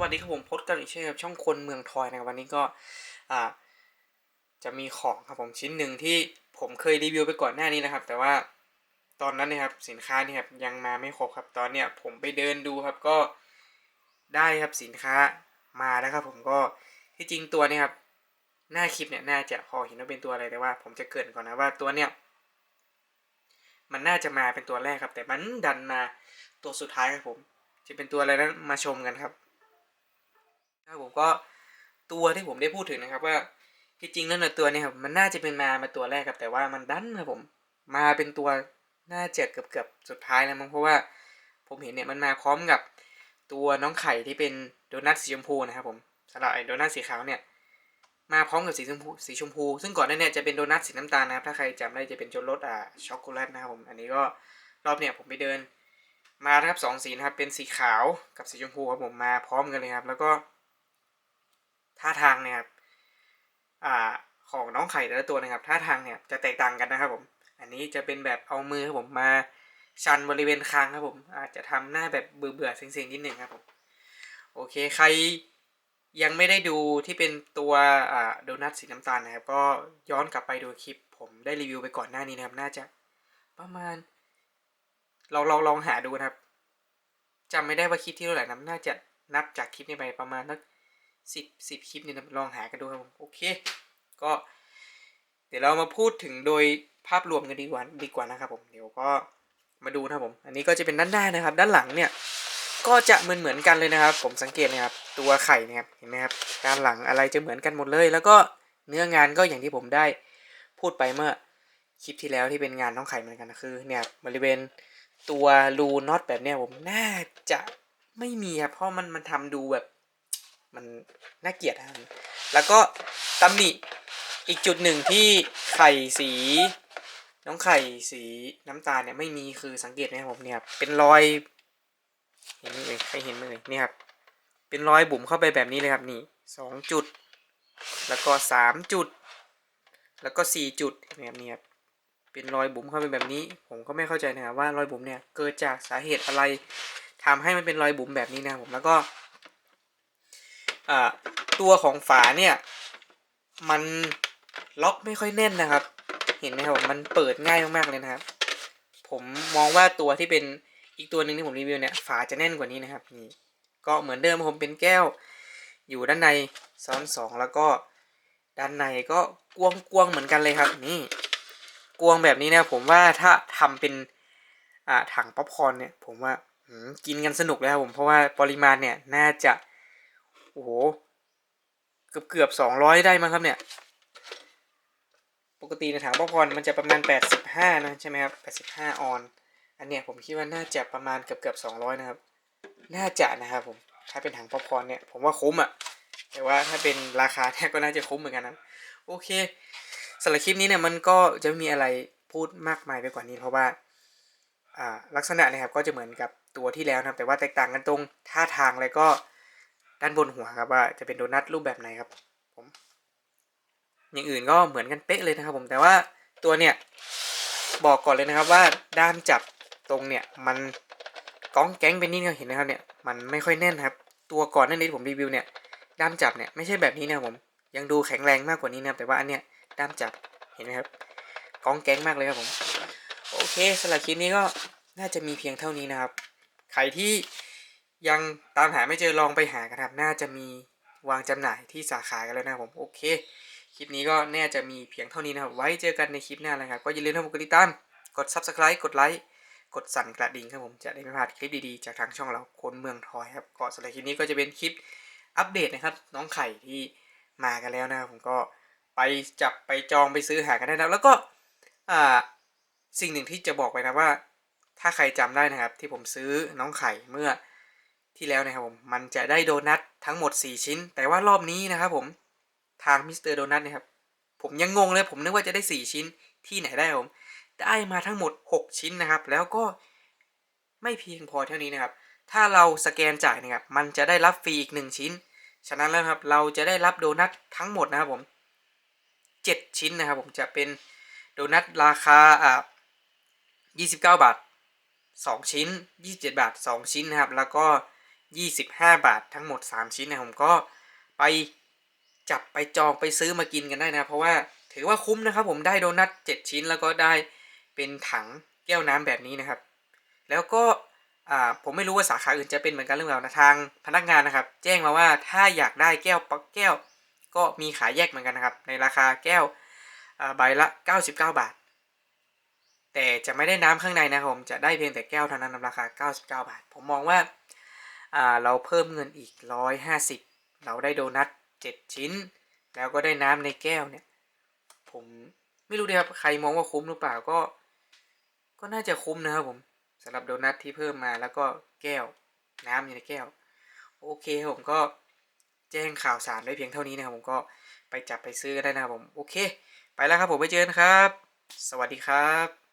วัสดีครับผมพบกันอีกเช่นกับช่องคนเมืองทอยนะครับวันนี้ก็อ่าจะมีของครับผมชิ้นหนึ่งที่ผมเคยรีวิวไปก่อนหน้านี้นะครับ แต่ว่าตอนนั้นนะครับสินค้านี่ครับยังมาไม่ครบครับตอนเนี้ยผมไปเดินดูครับก็ได้ครับสินค้ามาแล้วครับ ผมก็ที่จริงตัวเนี่ยครับหน้าคลิปเนี่ยน่าจะพอเห็นว่าเป็นตัวอะไรแต่ว่า ผมจะเกินก่อนนะว่าตัวเนี้ยมันน่าจะมาเป็นตัวแรกครับ แต่มันดันมาตัวสุดท้ายครับผม จะเป็นตัวอะไรนั้นมาชมกันครับ ครับผมก็ตัวที่ผมได้พูดถึงนะครับว่าที่จริงแล้วนี่ยตัวนี้ครับมันน่าจะเป็นมามาตัวแรกครับแต่ว่ามันดันครับผมมาเป็นตัวน่าจะเกือบเกือบสุดท้ายแล้วมั้งเพราะว่าผมเห็นเนี่ยมันมาพร้อมกับตัวน้องไข่ที่เป็นโดนัทสีชมพูนะครับผมสำหรับไอ้โดนัทสีขาวเนี่ยมาพร้อมกับสีชมพูสีชมพู ซึ่งก่อนหน้าเนี่ยจะเป็นโดนัทสีน้ำตาลนะครับถ้าใครจำได้จะเป็นโจรสอ่าช็อกโกแลตนะครับผมอันนี้ก็รอบเนี่ยผมไปเดินมานะครับสองสีนะครับเป็นสีขาวกับสีชมพูครับผมมาพร้อมกันเลยครับแล้วก็ ท่าทางเนี่ยครับอ่าของน้องไข่แต่ละตัวนะครับท่าทางเนี่ยจะแตกต่างกันนะครับผม อันนี้จะเป็นแบบเอามือครับผมมาชันบริเวณคางครับผมอาจจะทำหน้าแบบเบื่อเบื่อๆเซ็งๆนิดหนึ่งครับผมโอเคใครยังไม่ได้ดูที่เป็นตัวโดนัทสีน้ำตาลนะครับ ก็ย้อนกลับไปดูคลิป ผมได้รีวิวไปก่อนหน้านี้นะครับ น่าจะประมาณ เราลองลองหาดูนะครับจำไม่ได้ว่าคลิปที่เท่าไหร่นะน่าจะนับจากคลิปนี้ไปประมาณสัก สิบสิบคลิปเนี่ยลองหากันดูครับผมโอเค ก็เดี๋ยวเรามาพูดถึงโดยภาพรวมกันดีกว่าดีกว่านะครับผมเดี๋ยวก็มาดูนะครับผม อันนี้ก็จะเป็นด้านหน้านะครับ ด้านหลังเนี่ยก็จะเหมือนเหมือนกันเลยนะครับ ผมสังเกตนะครับตัวไข่นะครับเห็นไหมครับด้านหลังอะไรจะเหมือนกันหมดเลย แล้วก็เนื้องานก็อย่างที่ผมได้พูดไปเมื่อคลิปที่แล้วที่เป็นงานน้องไข่เหมือนกันนะคือ เนี่ยบริเวณตัวรูน็อตแบบเนี้ยผมน่าจะไม่มีครับเพราะมันมันทำดูแบบ มันน่าเกลียดนะแล้วก็ตำหนิอีกจุดหนึ่งที่ไข่สี น้องไข่สีน้ำตาลเนี่ยไม่มีคือสังเกตนะครับผมเนี่ยเป็นรอยเห็นไหมเอ่ยใครเห็นไหมเอ่ยนี่ครับเป็นรอยบุ๋มเข้าไปแบบนี้เลยครับนี่สองจุด แล้วก็สามจุด แล้วก็สี่จุดแบบนี้ครับเป็นรอยบุ๋มเข้าไปแบบนี้ ผมก็ไม่เข้าใจนะครับว่ารอยบุ๋มเนี่ยเกิดจากสาเหตุอะไรทำให้มันเป็นรอยบุ๋มแบบนี้นะครับผมแล้วก็ ตัวของฝาเนี่ย มันล็อกไม่ค่อยแน่นนะครับ เห็นไหมครับมันเปิดง่ายมากๆเลยนะครับ ผมมองว่าตัวที่เป็นอีกตัวหนึ่งที่ผมรีวิวเนี่ยฝาจะแน่นกว่านี้นะครับนี่ก็เหมือนเดิมผมเป็นแก้ว อยู่ด้านในซ้อนสองแล้วก็ด้านในก็กวงกวงเหมือนกันเลยครับ นี่กวงแบบนี้นะผมว่าถ้าทำเป็นอ่าถังป๊อปคอร์นเนี่ย ผมว่ากินกันสนุกเลยครับผมเพราะว่าปริมาณเนี่ยน่าจะ โอ้โห เกือบเกือบสองร้อยได้มั้งครับเนี่ย ปกติในถังป๊อปคอร์นมันจะประมาณแปดสิบห้านะใช่ไหมครับแปดสิบห้าออน อันเนี้ยผมคิดว่าน่าจะประมาณเกือบเกือบสองร้อยนะครับ น่าจะนะครับผม ถ้าเป็นถังป๊อปคอร์นเนี่ยผมว่าคุ้มอะ่ะ แต่ว่าถ้าเป็นราคาเนี่ยก็น่าจะคุ้มเหมือนกันนะ โอเคสำหรับคลิปนี้เนี่ยมันก็จะไม่มีอะไรพูดมากมายไปกว่านี้ เพราะว่าอ่าลักษณะนะครับก็จะเหมือนกับตัวที่แล้วนะครับ แต่ว่าแตกต่างกันตรงท่าทางแล้วก็ ด้านบนหัวครับว่าจะเป็นโดนัทรูปแบบไหนครับผม อย่างอื่นก็เหมือนกันเป๊ะเลยนะครับ ผมแต่ว่าตัวเนี่ยบอกก่อนเลยนะครับว่าด้ามจับตรงเนี่ยมันก้องแก๊งเป็นนี่เห็นนะครับเนี่ยมันไม่ค่อยแน่นครับ ตัวก่อนหนั่นนี้ผมรีวิวเนี่ยด้ามจับเนี่ยไม่ใช่แบบนี้นะครับผมยังดูแข็งแรงมากกว่านี้นะแต่ว่าอันเนี้ยด้ามจับเห็นไหมครับก้องแก๊งมากเลยครับผมโอเคสำหรับคลิปนี้ก็น่าจะมีเพียงเท่านี้นะครับ ใครที่ ยังตามหาไม่เจอลองไปหากันครับ น่าจะมีวางจำหน่ายที่สาขากันแล้วนะผมโอเค คลิปนี้ก็แน่จะมีเพียงเท่านี้นะครับ ไว้เจอกันในคลิปหน้าเลยครับ ก็อย่าลืมทำกดติดตาม กด subscribe กดไลค์กดสั่นกระดิ่งครับผมจะได้ไม่พลาดคลิปดีๆ จากทางช่องเราคนเมืองทอยครับก็สำหรับคลิปนี้ก็จะเป็นคลิปอัปเดตนะครับ น้องไข่ที่มากันแล้วนะครับผมก็ไปจับไปจองไปซื้อหากันได้นะแล้วก็อ่าสิ่งหนึ่งที่จะบอกไปนะว่า ถ้าใครจำได้นะครับ ที่ผมซื้อน้องไข่เมื่อ ที่แล้วนะครับผมมันจะได้โดนัททั้งหมด 4 ชิ้น แต่ว่ารอบนี้นะครับผมทางมิสเตอร์โดนัทนะครับผมยังงงเลยผมนึกว่าจะได้ 4 ชิ้นที่ไหนได้ผมได้มาทั้งหมด 6 ชิ้นนะครับ แล้วก็ไม่เพียงพอเท่านี้นะครับ ถ้าเราสแกนจ่ายนะครับมันจะได้รับฟรีอีก 1 ชิ้น ฉะนั้นแล้วครับเราจะได้รับโดนัททั้งหมดนะครับผม7 ชิ้นนะครับผมจะเป็นโดนัทราคาอ่า29 บาท 2 ชิ้น 27 บาท 2 ชิ้นนะครับ แล้วก็ 25 บาททั้งหมด 3 ชิ้นนะผมก็ไปจับไปจองไปซื้อมากินกันได้นะ เพราะว่าถือว่าคุ้มนะครับผมได้โดนัท7 ชิ้นแล้วก็ได้เป็นถังแก้วน้ำแบบนี้นะครับ แล้วก็อ่าผมไม่รู้ว่าสาขาอื่นจะเป็นเหมือนกันหรือเปล่านะทางพนักงานนะครับ แจ้งมาว่าถ้าอยากได้แก้วปักแก้ว ก็มีขายแยกเหมือนกันนะครับ ในราคาแก้วอ่าใบละ 99 บาท แต่จะไม่ได้น้ำข้างในนะครับผมจะได้เพียงแต่แก้วเท่านั้นราคา 99 บาท ผมมองว่า อ่าเราเพิ่มเงินอีก 150 เราได้โดนัท7 ชิ้น แล้วก็ได้น้ำในแก้วเนี่ย ผมไม่รู้เลยครับใครมองว่าคุ้มหรือเปล่าก็ ก็น่าจะคุ้มนะครับผมสำหรับโดนัทที่เพิ่มมาแล้วก็แก้ว น้ำอยู่ในแก้ว โอเคผมก็แจ้งข่าวสารได้เพียงเท่านี้นะครับผมก็ไปจับไปซื้อกันได้นะครับผม โอเค ไปแล้วครับผมไปเจอกันครับ สวัสดีครับ